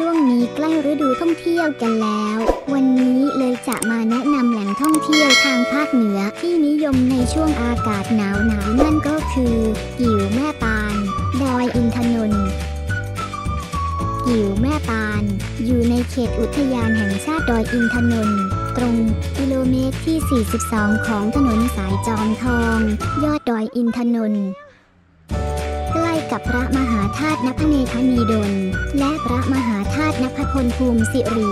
ช่วงนี้ใกล้ฤดูท่องเที่ยวกันแล้ว วันนี้เลยจะมาแนะนำแหล่งท่องเที่ยวทางภาคเหนือที่นิยมในช่วงอากาศหนาวหนาวนั่นก็คือกิ่วแม่ปาน ดอยอินทนนท์กิ่วแม่ปาน อยู่ในเขตอุทยานแห่งชาติดอยอินทนนท์ตรงกิโลเมตรที่ 42 ของถนนสายจอมทอง ยอดดอยอินทนนท์ กับพระมหาธาตุนพเมธนีดล และพระมหาธาตุนพพลภูมิสิริ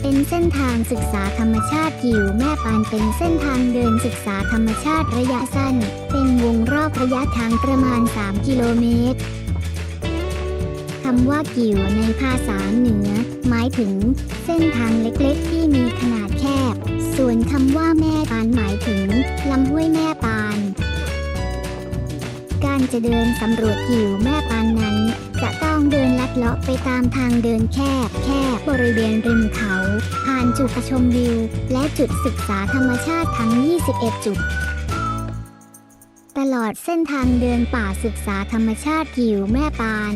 เป็นเส้นทางศึกษาธรรมชาติกิวแม่ปานเป็นเส้นทางเดินศึกษาธรรมชาติระยะสั้น เป็นวงรอบระยะทางประมาณ 3 กิโลเมตรคำว่ากิ่วในภาษาเหนือ หมายถึง เส้นทางเล็กๆ ที่มีขนาดแคบ ส่วนคำว่าแม่ปานหมายถึงลำห้วยแม่ปาน จะเดินสำรวจกิ่วแม่ปานนั้น จะต้องเดินลัดเลาะไปตามทางเดินแคบแคบบริเวณริมเขา ผ่านจุดชมวิว และจุดศึกษาธรรมชาติทั้ง 21 จุด ตลอดเส้นทางเดินป่าศึกษาธรรมชาติกิ่วแม่ปาน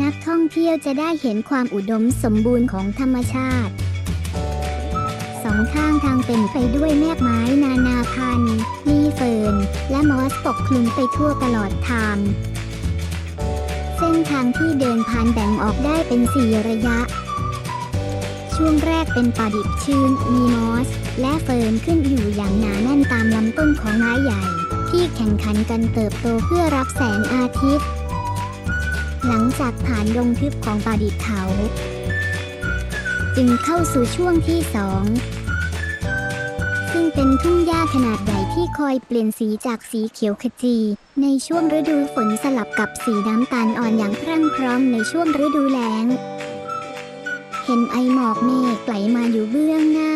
นักท่องเที่ยวจะได้เห็นความอุดมสมบูรณ์ของธรรมชาติ องข้างทางเต็มไปด้วยแมกไม้นานาพันธุ์มีเฟิร์น และมอสปกคลุมไปทั่วตลอดทาง เส้นทางที่เดินผ่านแบ่งออกได้เป็นสี่ระยะ ช่วงแรกเป็นป่าดิบชื้น มีมอส และเฟิร์นขึ้นอยู่อย่างหนาแน่นตามลำต้นของไม้ใหญ่ ที่แข่งขันกันเติบโตเพื่อรับแสงอาทิตย์ หลังจากผ่านดงทึบของป่าดิบเขาจึงเข้าสู่ช่วงที่สอง เป็นทุ่งหญ้าขนาดใหญ่ที่คอยเปลี่ยนสีจากสีเขียวขจี ในช่วงฤดูฝนสลับกับสีน้ำตาลอ่อนอย่างพรั่งพร้อมในช่วงฤดูแล้ง เห็นไอหมอกเมฆไหลมาอยู่เบื้องหน้า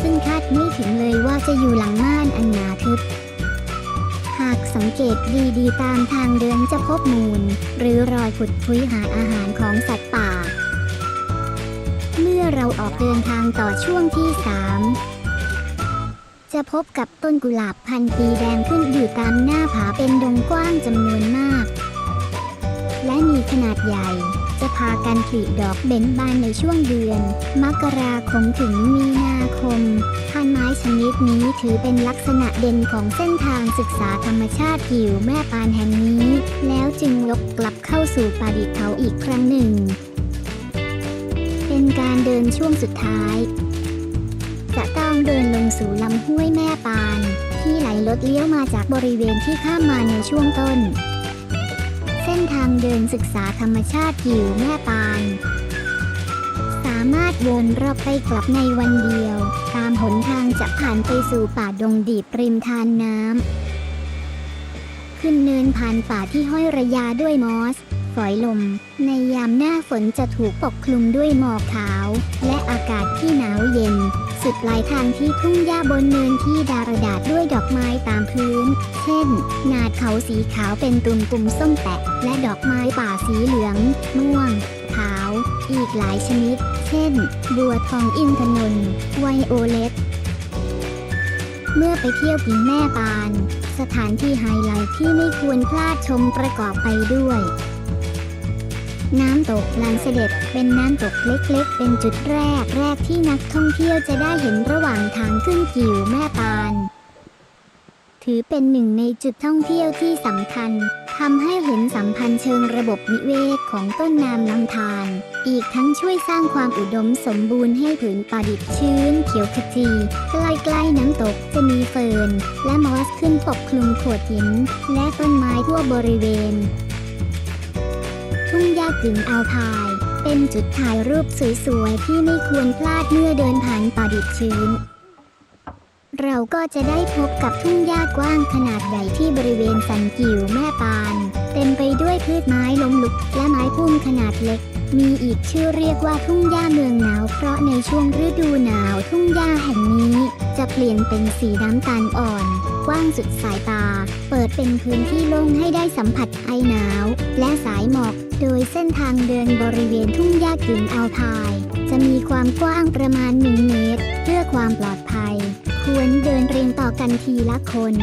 ซึ่งคาดไม่ถึงเลยว่าจะอยู่หลังม่านอันหนาทึบหากสังเกตดีๆ ตามทางเดินจะพบมูล หรือรอยขุดคุยหาอาหารของสัตว์ป่า เมื่อเราออกเดินทางต่อช่วงที่ 3 จะพบกับต้นกุหลาบพันปีแดงขึ้นอยู่ตามหน้าผาเป็นดงกว้างจำนวนมาก และมีขนาดใหญ่ จะพากันผลิดอกเบ่งบานในช่วงเดือน มกราคมถึงมีนาคม พันไม้ชนิดนี้ถือเป็นลักษณะเด่นของเส้นทางศึกษาธรรมชาติกิ่วแม่ปานแห่งนี้ แล้วจึงยกกลับเข้าสู่ป่าดิบเขาอีกครั้งหนึ่ง เป็นการเดินช่วงสุดท้าย เดินลงสู่ลำห้วยแม่ปาน ที่ไหลลดเลี้ยวมาจากบริเวณที่ข้ามมาในช่วงต้น เส้นทางเดินศึกษาธรรมชาติกิ่วแม่ปาน สามารถวนรอบไปกลับในวันเดียว ตามหนทางจะผ่านไปสู่ป่าดงดีบริมทานน้ำขึ้นเนินผ่านป่าที่ห้อยระยาด้วยมอส ฝอยลม ในยามหน้าฝนจะถูกปกคลุมด้วยหมอกขาว และอากาศที่หนาวเย็น สุดปลายทางที่ทุ่งหญ้าบนเนินที่ดารดาษด้วยดอกไม้ตามพื้น เช่น นาดเขาสีขาวเป็นตุ่มกุมส้มแปะและดอกไม้ป่าสีเหลือง ม่วง ขาว อีกหลายชนิด เช่น บัวทองอินทนนท์ไวโอเลตเมื่อไปเที่ยวกิ่งแม่ปาน สถานที่ไฮไลท์ที่ไม่ควรพลาดชมประกอบไปด้วย น้ำตกลานเสด็จเป็นน้ำตกเล็กๆ เป็นจุดแรกแรกที่นักท่องเที่ยวจะได้เห็นระหว่างทางขึ้นกิวแม่ปาน ถือเป็นหนึ่งในจุดท่องเที่ยวที่สำคัญทำให้เห็นสัมพันธ์เชิงระบบนิเวศของต้นน้ำลำธาร อีกทั้งช่วยสร้างความอุดมสมบูรณ์ให้ผืนป่าดิบชื้นเขียวขจีใกล้ๆน้ำตกจะมีเฟิร์นและมอสขึ้นปกคลุมโขดหิน และต้นไม้ทั่วบริเวณ ท่ากึ่งอัลพาย เป็นจุดถ่ายรูปสวยๆ ที่ไม่ควรพลาดเมื่อเดินผ่านป่าดิบชื้น เราก็จะได้พบกับทุ่งหญ้ากว้างขนาดใหญ่ที่บริเวณสันกิวแม่ปาน เต็มไปด้วยพืชไม้ล้มลุกและไม้พุ่มขนาดเล็กมีอีกชื่อเรียกว่าทุ่งหญ้าเมืองหนาว เพราะในช่วงฤดูหนาวทุ่งหญ้าแห่งนี้ จะเปลี่ยนเป็นสีน้ำตาลอ่อน กว้างสุดสายตา เปิดเป็นพื้นที่โล่งให้ได้สัมผัสไอหนาว และสายหมอก โดยเส้นทางเดินบริเวณทุ่งหญ้ากึ่งอัลพาย จะมีความกว้างประมาณ 1 เมตร เพื่อความปลอดภัย ควรเดินเรียงต่อกันทีละคน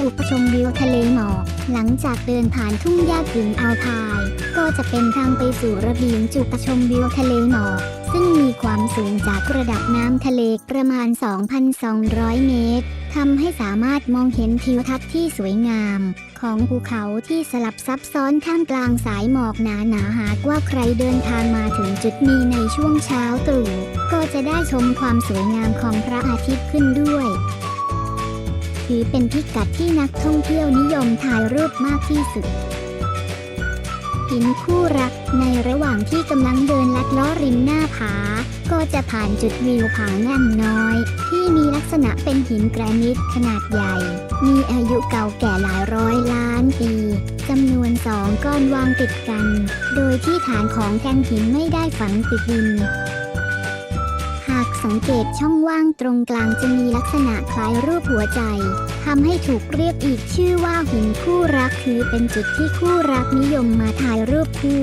อุปชมวิวทะเลหมอกหลังจากเดินผ่านทุ่งหญ้ากึ่งอัลไทยก็จะเป็นทางไปสู่ระเบียงจุดชมวิวทะเลหมอก ซึ่งมีความสูงจากระดับน้ำทะเลประมาณ 2,200 เมตรทำให้สามารถมองเห็นทิวทัศน์ที่สวยงาม ของภูเขาที่สลับซับซ้อนท่ามกลางสายหมอกหนาหนาหากว่าใครเดินทางมาถึงจุดนี้ในช่วงเช้าตรู่ก็จะได้ชมความสวยงามของพระอาทิตย์ขึ้นด้วยถือเป็นพิกัดที่นักท่องเที่ยวนิยมถ่ายรูปมากที่สุด หินคู่รัก ในระหว่างที่กำลังเดินลัดล้อริมหน้าผา ก็จะผ่านจุดวิวผาง่ำน้อย ที่มีลักษณะเป็นหินแกรนิตขนาดใหญ่ มีอายุเก่าแก่หลายร้อยล้านปีจำนวนสองก้อนวางติดกัน โดยที่ฐานของแกนหินไม่ได้ฝังติดดินหากสังเกตช่องว่างตรงกลางจะมีลักษณะคล้ายรูปหัวใจ ทำให้ถูกเรียกอีกชื่อว่าหินคู่รักคือเป็นจุดที่คู่รักนิยมมาถ่ายรูปคู่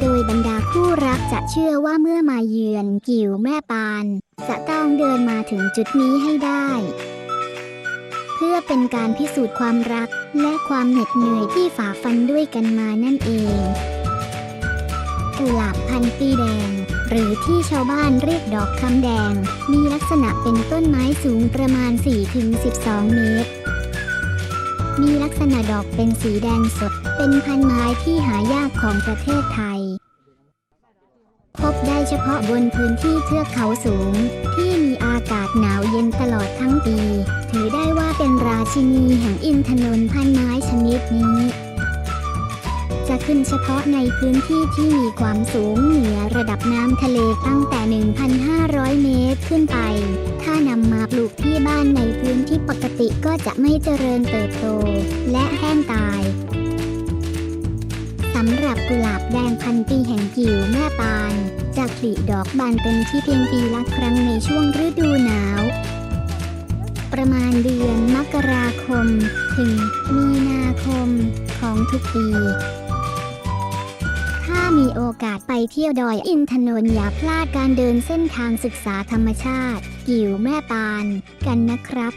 โดยบรรดาคู่รักจะเชื่อว่าเมื่อมาเยือนกิ่วแม่ปาน จะต้องเดินมาถึงจุดนี้ให้ได้ เพื่อเป็นการพิสูจน์ความรักและความเหน็ดเหนื่อยที่ฝ่าฟันด้วยกันมานั่นเองกุหลาบพันปีแดง หรือที่ชาวบ้านเรียกดอกคำแดง มีลักษณะเป็นต้นไม้สูงประมาณ 4-12 เมตร มีลักษณะดอกเป็นสีแดงสด เป็นพันธุ์ไม้ที่หายากของประเทศไทย พบได้เฉพาะบนพื้นที่เทือกเขาสูง ที่มีอากาศหนาวเย็นตลอดทั้งปี ถือได้ว่าเป็นราชินีแห่งอินทนนท์พันไม้ชนิดนี้ จะขึ้นเฉพาะในพื้นที่ที่มีความสูงเหนือระดับน้ำทะเลตั้งแต่ 1,500 เมตรขึ้นไป ถ้านำมาปลูกที่บ้านในพื้นที่ปกติก็จะไม่เจริญเติบโต และแห้งตายสำหรับกุหลาบแดงพันปีแห่งกิ่วแม่ปานจะผลิดอกบานเต็มที่เพียงปีละครั้งในช่วงฤดูหนาว ประมาณเดือนมกราคม ถึงมีนาคมของทุกปี มีโอกาสไปเที่ยวดอยอินทนนท์อย่าพลาดการเดินเส้นทางศึกษาธรรมชาติ กิ่วแม่ปาน กันนะครับ